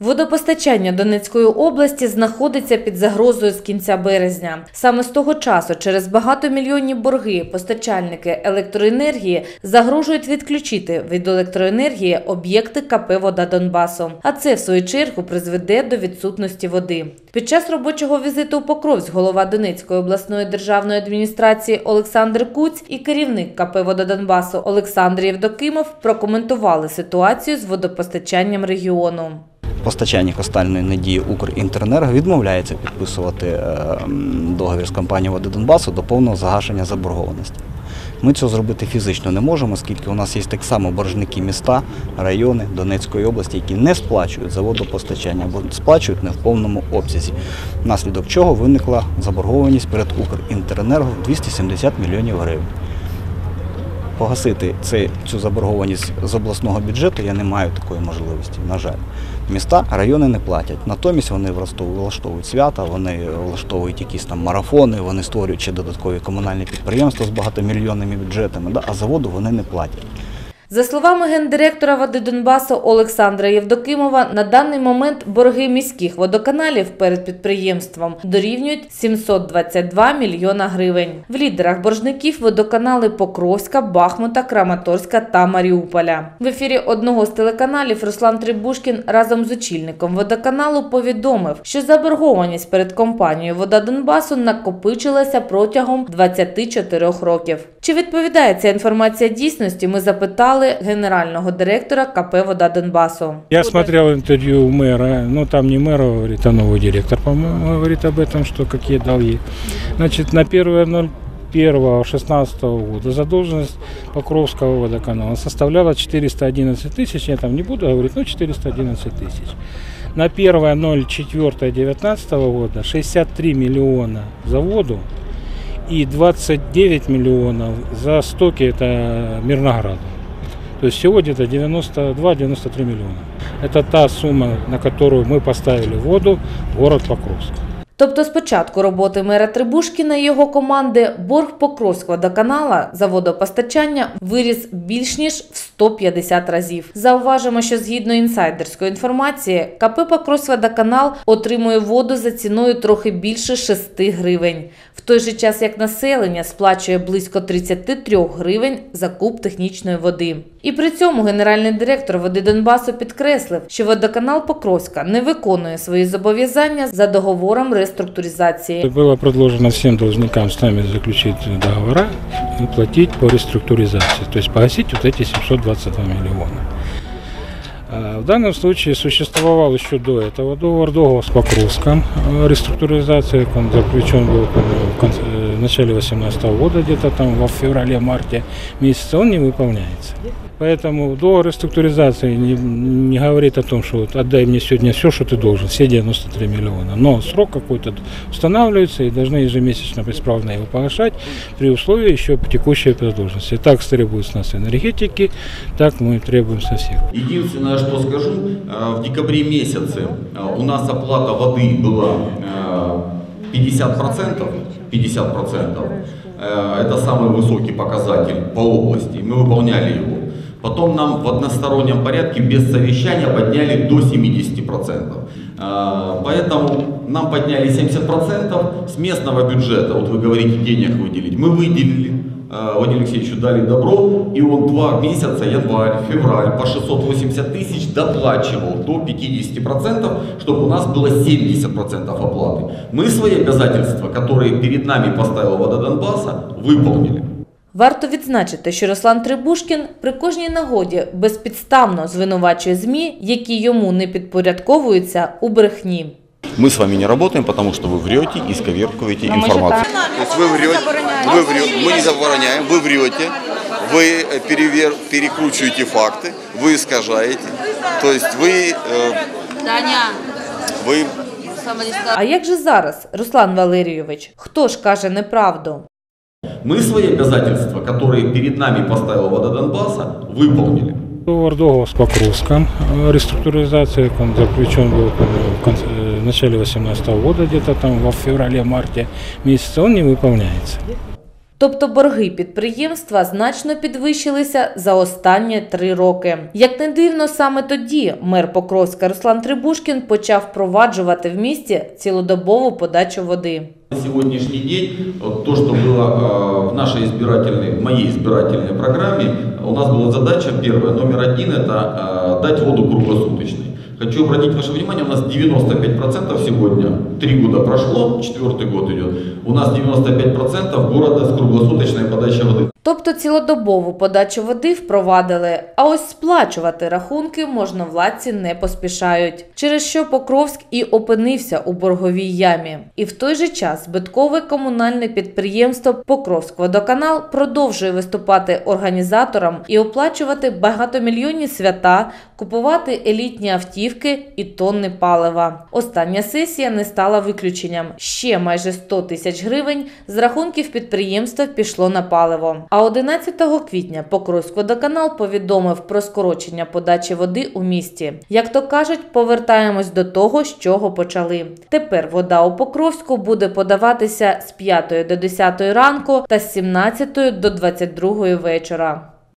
Водопостачання Донецької області знаходиться під загрозою з кінця березня. Саме з того часу через багатомільйонні борги постачальники електроенергії загрожують відключити від електроенергії об'єкти КП «Вода Донбасу». А це, в свою чергу, призведе до відсутності води. Під час робочого візиту у Покровськ голова Донецької обласної державної адміністрації Олександр Куць і керівник КП «Вода Донбасу Олександр Євдокимов прокоментували ситуацію з водопостачанням регіону. Постачальник остальної надії Укрінтеренерго відмовляється підписувати е, договір з компанією «Води Донбасу до повного загашення заборгованості. Ми цього зробити фізично не можемо, оскільки у нас є так само боржники міста, райони Донецької області, які не сплачують за водопостачання або сплачують не в повному обсязі, внаслідок чого виникла заборгованість перед Укрінтеренерго в 270 мільйонів гривень. Погасити це, цю заборгованість з обласного бюджету я не маю такої можливості, на жаль. Міста, райони не платять. Натомість вони влаштовують свята, вони влаштовують якісь там марафони, вони створюють ще додаткові комунальні підприємства з багатомільйонними бюджетами, да, а заводу вони не платять. За словами гендиректора води Донбасу Олександра Євдокимова, на даний момент борги міських водоканалів перед підприємством дорівнюють 722 мільйона гривень. В лідерах боржників водоканали Покровська, Бахмута, Краматорська та Маріуполя. В ефірі одного з телеканалів Руслан Трибушкін разом з очільником водоканалу повідомив, що заборгованість перед компанією Вода Донбасу накопичилася протягом 24 років. Чи відповідає ця інформація дійсності? Ми запитали генерального директора КП Вода Донбасу. Я смотрел интервью мэра, ну там не мэра говорит, а новый директор, по-моему, говорит об этом, что какие долги. Значит, на 1.01.16 года задолженность Покровского водоканала составляла 411 тысяч, я там не буду говорить, ну 411 тысяч. На 1.04.19 года 63 миллиона за воду и 29 миллионов за стоки это Мирнограду. То есть всего где-то 92-93 миллиона. Это та сумма, на которую мы поставили воду в город Покровск. Тобто, з початку роботи мера Трибушкіна і його команди борг Покровського водоканала за водопостачання виріс більш ніж в 150 разів. Зауважимо, що згідно інсайдерської інформації, КП Покровськводоканал отримує воду за ціною трохи більше 6 гривень, в той же час як населення сплачує близько 33 гривень за куб технічної води. І при цьому генеральний директор води Донбасу підкреслив, що водоканал Покровська не виконує свої зобов'язання за договором реструктуризації. Было предложено всем должникам с нами заключить договора и платить по реструктуризации, то есть погасить вот эти 722 миллиона. А В данном случае существовал еще до этого договор, договор с Покровском э, реструктуризации, он заключен был по-моему, в, конце, э, в начале 2018 года, где-то там в феврале-марте месяце, он не выполняется. Поэтому договор реструктуризации не, не говорит о том, что вот отдай мне сегодня все, что ты должен, все 93 миллиона. Но срок какой-то устанавливается и должны ежемесячно бесправно его погашать при условии еще текущей задолженности. Так требуют с нас энергетики, так мы требуем со всех. Единственное, что скажу, э, в декабре месяце э, у нас оплата воды была э, 50%, 50%. Э, Это самый высокий показатель по области, мы выполняли его. Потом нам в одностороннем порядке без совещания подняли до 70%. Э, Поэтому нам подняли 70% с местного бюджета. Вот вы говорите, денег выделить. Мы выделили. Э, Владимиру Алексеевичу дали добро, и он два месяца, январь, февраль, по 680 тысяч доплачивал до 50%, чтобы у нас было 70% оплаты. Мы свои обязательства, которые перед нами поставила Вода Донбасса, выполнили. Варто відзначити, що Руслан Трибушкін при кожній нагоді безпідставно звинувачує ЗМІ, які йому не підпорядковуються у брехні. Мы с вами не работаем, потому что вы врете и сковеркиваете информацию. То есть вы врете, вы врете, мы не забороняем, вы врете, вы э, перевер, перекручиваете факты, вы искажаете. То есть вы, э, Таня, вы самодисциплина. А як же зараз, Руслан Валерійович? Хто ж каже неправду? Мы свои обязательства, которые перед нами поставила Вода Донбасса, выполнили. Договор договор с Покровском э, реструктуризации, он заключен был по-моему, в, конце, э, в начале 2018 года, где-то там во феврале-марте месяце, он не выполняется. Тобто борги підприємства значно підвищилися за останні три роки. Як не дивно, саме тоді мер Покровська Руслан Трибушкін почав впроваджувати в місті цілодобову подачу води. На сегодняшний день вот то, что было э, в нашей избирательной, в моей избирательной программе, у нас была задача первая, номер один, это э, дать воду круглосуточной. Хочу обратить ваше внимание, у нас 95% сегодня, три года прошло, четвертый год идет, у нас 95% города с круглосуточной подачей воды. Тобто цілодобову подачу води впровадили, а ось сплачувати рахунки можновладці не поспішають, через що Покровськ і опинився у борговій ямі. І в той же час збиткове комунальне підприємство Покровськводоканал продовжує виступати організатором і оплачувати багатомільйонні свята, купувати елітні автівки і тонни палива. Остання сесія не стала виключенням. Ще майже 100 тисяч гривень з рахунків підприємства пішло на паливо. А 11 квітня Покровськводоканал повідомив про скорочення подачі води у місті. Як то кажуть, повертаємось до того, з чого почали. Тепер вода у Покровську буде подаватися з 5 до 10 ранку та з 17 до 22 вечора.